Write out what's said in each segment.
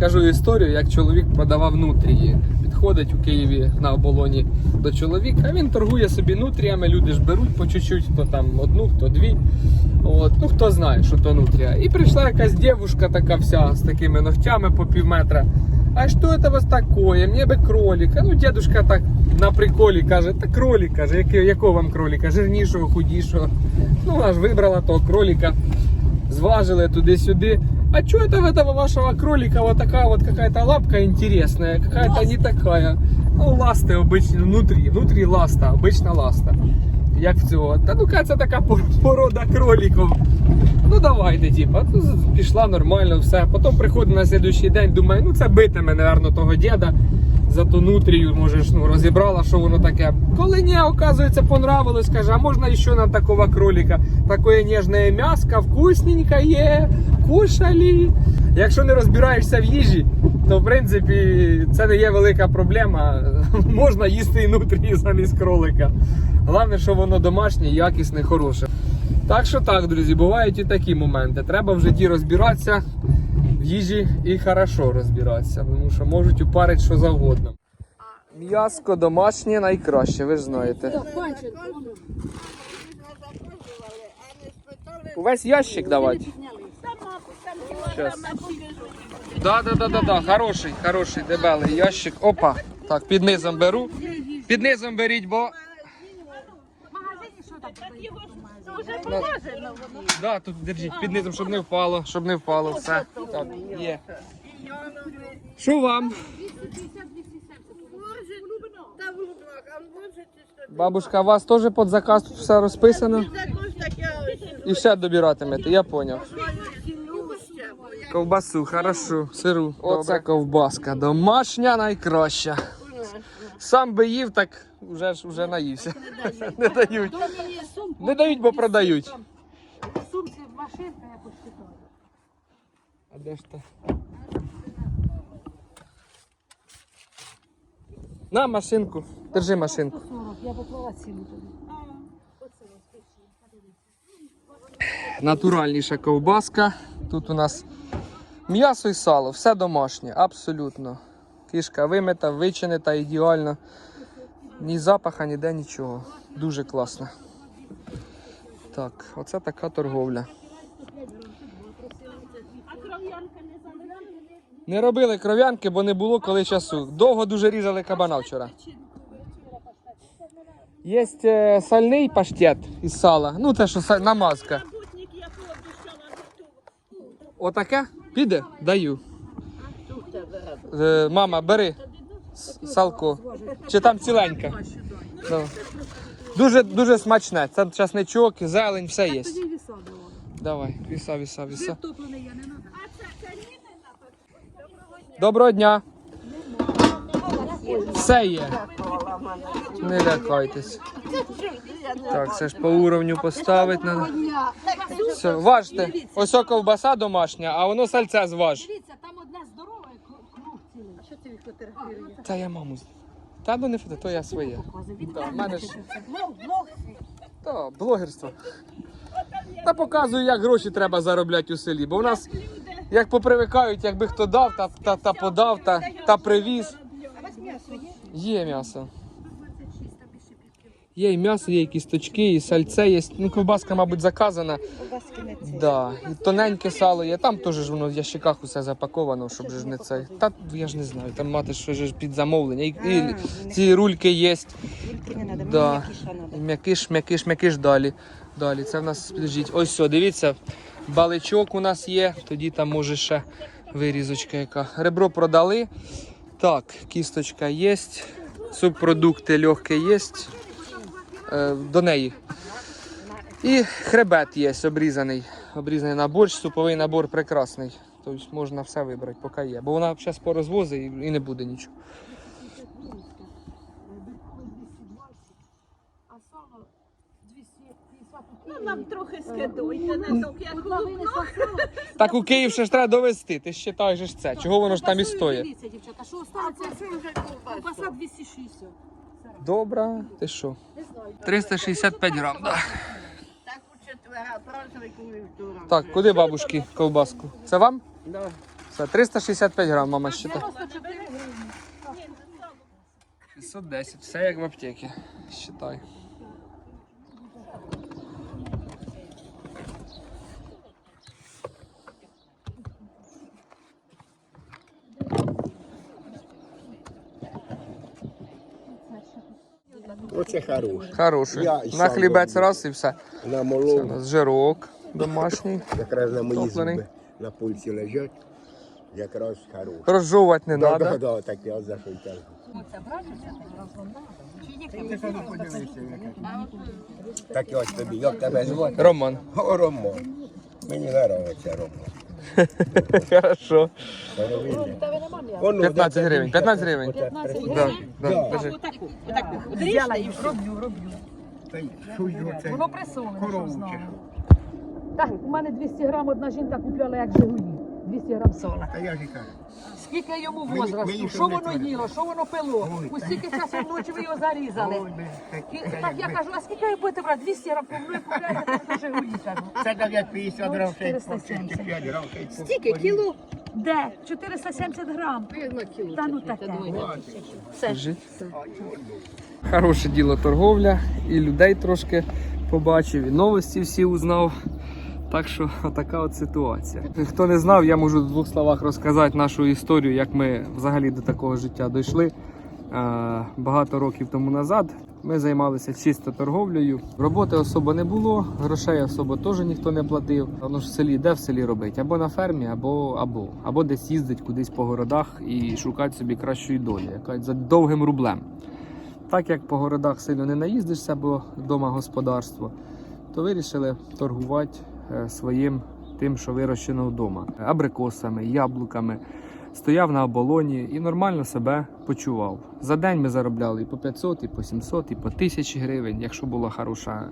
Розкажу історію, як чоловік продавав нутрії. Підходить у Києві на оболоні до чоловіка. Він торгує собі нутріями, люди ж беруть по чуть-чуть, хто там одну, хто дві. От, ну хто знає, що то нутрія. І прийшла якась дівушка така вся з такими ногтями по пів метра. А що це у вас такое? Мені би кролика. Ну, дедушка так на приколі каже, та кролик, каже, «Яке- якого вам кролика? Жирнішого, худішого. Ну, аж вибрала того кролика, зважили туди-сюди А что это в этого вашего кролика вот такая вот какая-то лапка интересная, какая-то не такая. Ну, ласти обычно, внутрі, внутрі ласта, обична ласта. Як в цього. Та ну це така пор- порода кроликів. Ну давайте, типа, ну, з- пішла нормально, все. Потім приходить на слідуючий день, думаю, ну це битиме, напевно, того діда. За ту нутрію, може, ж, ну, розібрала, що воно таке. Коли ні, оказується, понравилось, каже, а можна ще нам такого кролика? Такое ніжне м'яско, вкусненькое, кушали. Якщо не розбираєшся в їжі, то в принципі це не є велика проблема. Можна їсти і нутрії замість кролика. Головне, що воно домашнє, якісне, хороше. Так що так, друзі, бувають і такі моменти. Треба в житті розбиратися в їжі і хорошо розбиратися, тому що можуть упарити що завгодно. М'яско домашнє найкраще, ви ж знаєте. Увесь ящик давати. Щас. Да, да, да, да, да. Хороший, хороший, дебелий ящик. Опа. Так, під низом беру. Під низом беріть, бо. Да. Да, тут держіть під низом, щоб не впало, щоб не впало. Все. Так, є. Що вам? Бабушка, у вас теж під заказ тут все розписано? І все добиратимете, я поняв. Ковбасу, хорошо, сиру. Оце ковбаска. Домашня найкраща. Сам би їв, так вже ж вже наївся. Не дають. Не дають, бо продають. Сумки, машинка, я посчитала. А де ж то? На машинку. Держи машинку. я поклала ціну тобі. Натуральніша ковбаска. Тут у нас м'ясо і сало, все домашнє, абсолютно. Кишка вимита, вичинена ідеально. Ні запаха, ніде нічого. Дуже класно. Так, оце така торговля. Не робили кров'янки, бо не було коли часу. Довго дуже різали кабана вчора. Є е, сальний паштет із сала. Ну, те, що намазка. Отаке? Піде? Даю. Е, мама, бери салко. Чи там ціленька? Давай. Дуже, дуже смачне. Це часничок, зелень, все є. Тоді віса давала. Давай, віса, віса, віса. Топлений я не надо. Доброго дня. Все є. Не лякайтесь. Так, це ж по уровню поставити треба. Все, важте. Ось о ковбаса домашня, а воно сальце зваж. Дивіться, там одне здорове, круг цілий. А що це він фотографірує? Та я маму. Та ну не фото, то я своє. Да, в мене ж та, блогерство. Та показую, як гроші треба заробляти у селі. Бо в нас як попривикають, якби хто дав, та, та, та подав, та, та привіз. Є м'ясо. Є і м'ясо, є і кісточки, і сальце є. Ну, ковбаска, мабуть, заказана. Да. І тоненьке сало є. Там теж ж воно в ящиках усе запаковано, щоб ж не це. Та я ж не знаю, там мати що ж під замовлення. І, і ці рульки є. Да. І М'якиш, м'якиш, м'якиш далі. Далі. Це в нас підождіть. Ось все, дивіться. Баличок у нас є. Тоді там може ще вирізочка яка. Ребро продали. Так, кісточка є. Субпродукти легкі є. Е, до неї. І хребет є обрізаний. Обрізаний на борщ, суповий набор прекрасний. Тобто можна все вибрати, поки є. Бо вона зараз порозвозить і не буде нічого. А сало 250 Ну, нам трохи скидуйте, не так як в Так у Київ ще ж треба довести. Ти ж вважаєш ж це. Чого воно ж там і стоїть? Дивіться, дівчата, що останеться? Ковбаса 260. Добре, ти що? 365 грам, да. Так у четверга, праздник вівторок. Так, куди бабушки ковбаску? Це вам? Да. Все, 365 грам, мама щита. 94 гривні. 610, все як в аптеці. Считай. Оце. Хороший. Я і На сам хлібець роблю. раз і все. На Це у молоко, нас жирок домашній. якраз на мої Топлений. зуби на пульсі лежать. Якраз хороше. Розжовувати не Да, треба. да, да, так я за що й кажу. Так ось тобі, як тебе звати? Роман. О, Роман. Мені подобається Роман. Хорошо. 15 гривень. 15 гривень. 15 гривень. да, Да. Отаку, отаку. Взяла і. Роблю, роблю. Воно пресоване. що знали. що? Так, у мене 200 грам одна жінка купляла як Жигулі. 200 грам сола. Та я ж і кажу. Скільки йому Мені- возрасту, що що не воно треба. їло, що воно пило, Ой, у скільки часу ночі ви його зарізали. Ми, так, І- це Так я кажу, а скільки ви будете брати? 200 грам, ви купляєте на Жигулі, кажу. Це так як 50 грам, ще й 470. 65 грам. ще й по- Скільки? Кіло? Де? 470 грам. Та ну таке. Все. Хороше діло торговля, і людей трошки побачив, і новості всі узнав. Так що така от ситуація. Хто не знав, я можу в двох словах розказати нашу історію, як ми взагалі до такого життя дійшли. Е, Багато років тому назад ми займалися чисто торговлею. Роботи особо не було, грошей особо теж ніхто не платив. Воно ж в селі, де в селі робити? Або на фермі, або або, або десь їздить кудись по городах і шукати собі кращої долі, яка за довгим рублем. Так як по городах сильно не наїздишся, бо вдома господарство, то вирішили торгувати своїм тим, що вирощено вдома. Абрикосами, яблуками. Стояв на оболоні і нормально себе почував. За день ми заробляли і по 500, і по 700, і по 1000 гривень, якщо була хороша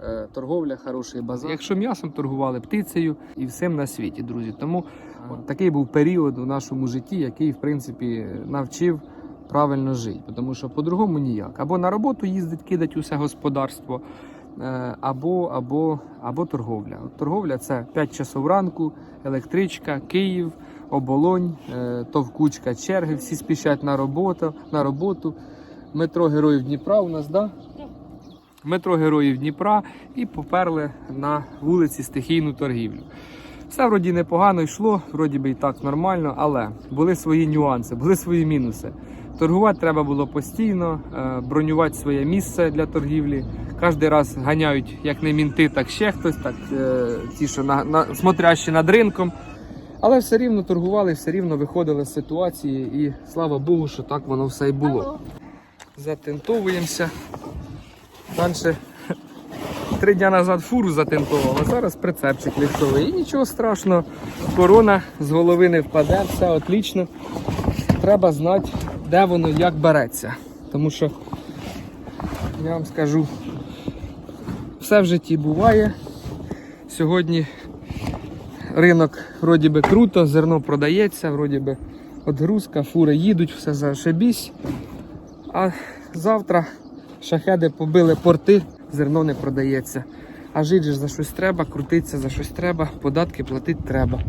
е, торговля, хороший базар. Якщо м'ясом торгували птицею і всім на світі, друзі. Тому от такий був період у нашому житті, який, в принципі, навчив правильно жити. Тому що по-другому ніяк. Або на роботу їздить, кидать усе господарство, е, або, або, або торговля. Торговля це 5 часов ранку, електричка, Київ, оболонь, е, товкучка, черги, всі спішать на роботу, на роботу. Метро Героїв Дніпра у нас, да? Метро Героїв Дніпра і поперли на вулиці стихійну торгівлю. Все вроді непогано йшло, вроді би і так нормально, але були свої нюанси, були свої мінуси. Торгувати треба було постійно, е, бронювати своє місце для торгівлі. Кожен раз ганяють як не мінти, так ще хтось, так е, ті, що на, на, смотрящі над ринком. Але все рівно торгували, все рівно виходили з ситуації, і слава Богу, що так воно все і було. Затентовуємося. Далі три дні назад фуру затентував, а зараз прицепчик ліфтовий. І нічого страшного, корона з голови не впаде, все отлично. Треба знати, де воно як береться. Тому що я вам скажу, все в житті буває. Сьогодні ринок вроді би круто, зерно продається, вроді би отгрузка, фури їдуть, все зашибісь. А завтра шахеди побили порти, зерно не продається. А жити ж за щось треба, крутитися за щось треба, податки платити треба.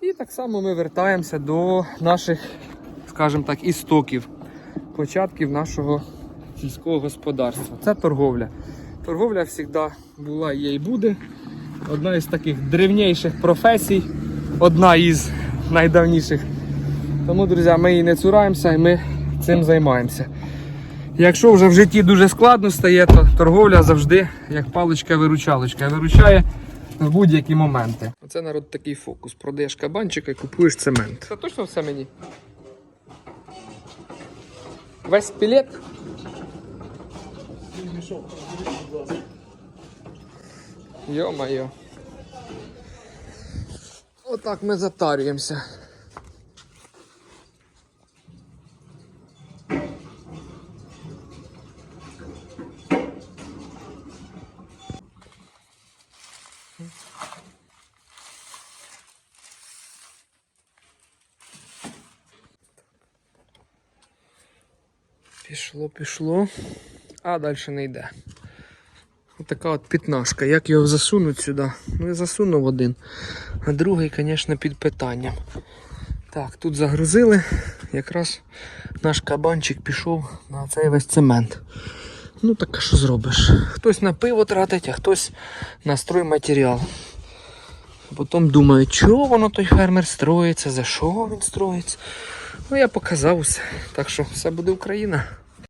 І так само ми вертаємося до наших, скажімо так, істоків, початків нашого сільського господарства. Це торговля. Торговля завжди була, є і буде. Одна із таких древніших професій, одна із найдавніших. Тому, друзі, ми її не цураємося і ми цим займаємося. Якщо вже в житті дуже складно стає, то торговля завжди як паличка-виручалочка. Виручає в будь-які моменти. Оце народ такий фокус. Продаєш кабанчика і купуєш цемент. Це точно все мені? Весь пілет? Йо-моє. Отак ми затарюємося. Пішло, пішло, а далі не йде. Оп. така от пітнашка. Як його засунуть сюди? Ну я засунув один, а другий, звісно, під питанням. Так, тут загрузили. Якраз наш кабанчик пішов на цей весь цемент. Ну так що зробиш? Хтось на пиво тратить, а хтось на стройматеріал. Потім думаю, чого воно той фермер строїться, за що він строїться. Ну я показав усе. Так що все буде Україна.